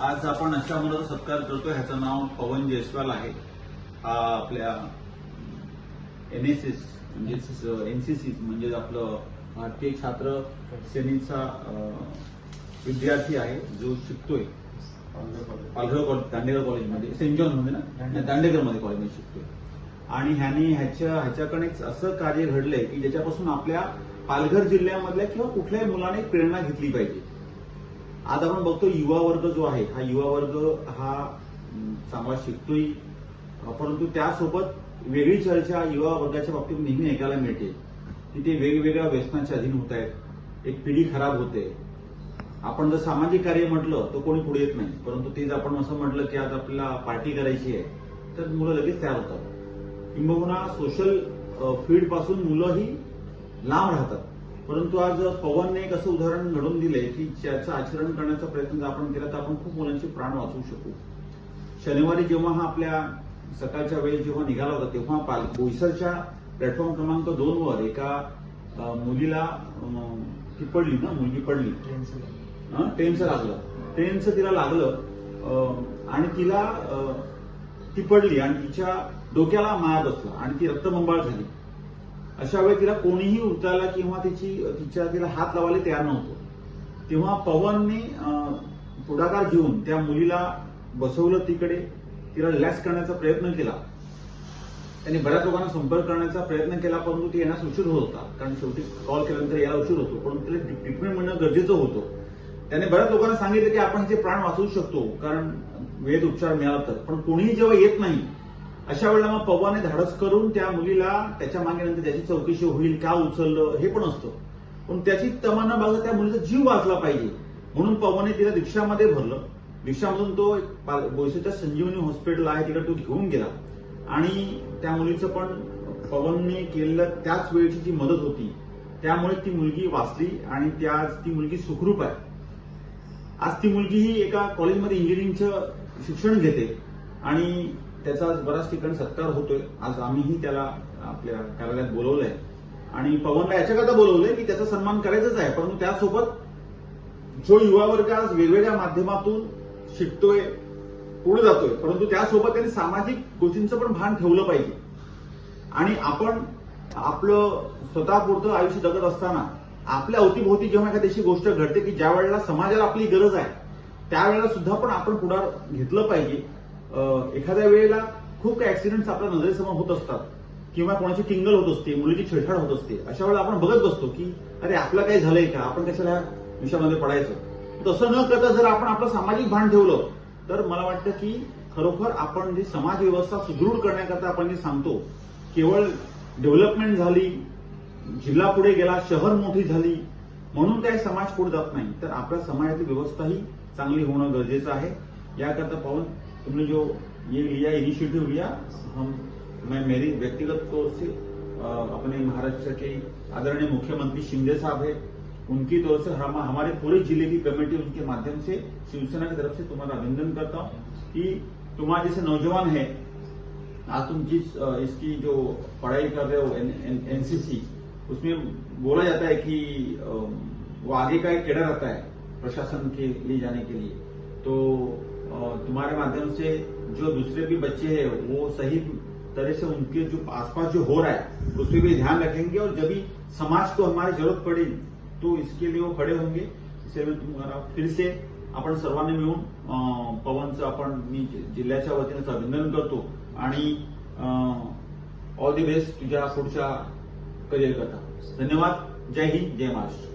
आज आपण अशा मुलाचा सत्कार करतोय ह्याचं नाव पवन जयस्वाल आहे. हा आपल्या एन एस एस म्हणजेच एनसीसी म्हणजे आपलं भारतीय छात्र सेनेचा विद्यार्थी आहे जो शिकतोय. पालघर कॉलेज दांडेकर कॉलेजमध्ये सेंट जॉनमध्ये ना? दांडेकर. मध्ये कॉलेजमध्ये शिकतोय. आणि ह्याने ह्याच्या ह्याच्याकडे एक असं कार्य घडलंय की ज्याच्यापासून आपल्या पालघर जिल्ह्यामधल्या किंवा कुठल्याही मुलाने प्रेरणा घेतली पाहिजे. आज आपण बघतो युवा वर्ग जो आहे हा युवा वर्ग हा चांगला शिकतोय. परंतु त्यासोबत वेगळी चर्चा युवा वर्गाच्या बाबतीत नेहमी ऐकायला मिळते. की ते वेगवेगळ्या व्यसनाच्या अधीन होत आहेत. एक पिढी खराब होते. आपण जर सामाजिक कार्य म्हटलं तर कोणी पुढे येत नाही. परंतु ते जर आपण असं म्हटलं की आज आपल्याला पार्टी करायची आहे तर मुलं लगेच तयार होतात. किंबहुना सोशल फील्डपासून मुलंही लांब राहतात. परंतु आज पवनने एक असं उदाहरण घडून दिलंय की ज्याचं आचरण करण्याचा प्रयत्न जर आपण केला तर आपण खूप मुलांचे प्राण वाचवू शकू. शनिवारी जेव्हा हा आपल्या सकाळच्या वेळी जेव्हा निघाला होता तेव्हा पाल बोईसरच्या प्लॅटफॉर्म क्रमांक दोन वर एका मुलीला ती पडली ना मुलगी पडली? ट्रेनचं लागलं. ट्रेनचं तिला लागलं आणि तिला ती पडली आणि तिच्या डोक्याला माया बसला आणि ती रक्तबंबाळ झाली. अशा वेळी तिला कोणीही उचलायला किंवा तिची तिच्या तिला हात लावायला तयार नव्हतं. तेव्हा पवनने पुढाकार घेऊन त्या मुलीला बसवलं तिकडे. तिला लॅस करण्याचा प्रयत्न केला. त्यांनी बऱ्याच लोकांना संपर्क करण्याचा प्रयत्न केला परंतु ते येण्यास उशीर होत होता. कारण शेवटी कॉल केल्यानंतर यायला उशीर होतो. परंतु तिला ट्रीटमेंट मिळणं गरजेचं होतं. त्याने बऱ्याच लोकांना सांगितलं की आपण ते प्राण वाचवू शकतो कारण वेद उपचार मिळाला तर. पण कोणीही जेव्हा येत नाही अशा वेळेला मग पवाने धाडस करून त्या मुलीला त्याच्यामागे नंतर त्याची चौकशी होईल का उचललं हे पण असतं. पण त्याची तमाना बघा त्या मुलीचा जीव वाचला पाहिजे. म्हणून पव्वाने तिला रिक्षामध्ये भरलं. रिक्षामधून तो एक पा- संजीवनी हॉस्पिटल आहे तिकडे तो घेऊन गेला. आणि त्या मुलीचं पण पवनने केलेलं त्याच वेळची जी मदत होती त्यामुळे ती मुलगी वाचली आणि त्या ती मुलगी सुखरूप आहे. आज ती मुलगी ही एका कॉलेजमध्ये इंजिनिअरिंगचं शिक्षण घेते आणि त्याचा आज बऱ्याच ठिकाणी सत्कार होतोय. आज आम्हीही त्याला आपल्या कार्यालयात बोलवलंय. आणि पवनला याच्याकरता बोलवलंय की त्याचा सन्मान करायचाच आहे. परंतु त्यासोबत जो युवा वर्ग आज वेगवेगळ्या माध्यमातून शिकतोय पुढे जातोय परंतु त्यासोबत त्यांनी सामाजिक गोष्टींचं पण भान ठेवलं पाहिजे. आणि आपण आपलं स्वतःपुरतं आयुष्य जगत असताना आपल्या अवतीभोवती जेव्हा एखाद्याशी अशी गोष्ट घडते की ज्या वेळेला समाजाला आपली गरज आहे त्यावेळेला सुद्धा पण आपण पुढार घेतलं पाहिजे. एखाद्या वेळेला खूप काही ऍक्सिडेंट्स आपल्या नजरेसमोर होत असतात. किंवा कोणाची टिंगल होत असते मुलीची छेडछाड होत असते. अशा वेळेला आपण बघत बसतो की अरे आपलं काही झालंय का? आपण कशाला विषयामध्ये पडायचं? तसं न करता जर आपण आपलं सामाजिक भान ठेवलं तर मला वाटतं की खरोखर आपण जी समाज व्यवस्था सुदृढ करण्याकरता आपण जे सांगतो केवळ डेव्हलपमेंट झाली जिल्हा पुढे गेला शहर मोठी झाली म्हणून काही समाज पुढे जात नाही. तर आपल्या समाजातली व्यवस्थाही चांगली होणं गरजेचं आहे. याकरता पाहून तुमने जो ये लिया इनिशिएटिव लिया, हम, मैं मेरी व्यक्तिगत तौर से अपने महाराष्ट्र के आदरणीय मुख्यमंत्री शिंदे साहब है, उनकी तौर से हम, हमारे पूरे ज़िले की कमेटी उनके माध्यम से, शिवसेना की तरफ़ से तुम्हारा अभिनंदन करता हूँ कि तुम्हारे जैसे नौजवान है आज तुम जिस इसकी जो पढ़ाई कर रहे हो एनसीसी, उसमें बोला जाता है कि वो आगे का एक केडर रहता है, प्रशासन के लिए जाने के लिए। तो तुम्हारे माध्यम से जो दूसरे भी बच्चे हैं वो सही तरह से उनके जो आसपास जो हो रहा है उस पर भी ध्यान रखेंगे और जब भी समाज को हमारी जरूरत पड़े तो इसके लिए वो खड़े होंगे। इसे मी तुम्हाला फिर से आपण सर्वांनी मिळून अं, पवनचं आपण मी जिल्ह्याच्या वतीनं अभिनंदन करतो आणि ऑल दी बेस्ट तुझ्या पुढच्या करिअर करता. धन्यवाद. जय हिंद जय महाराष्ट्र.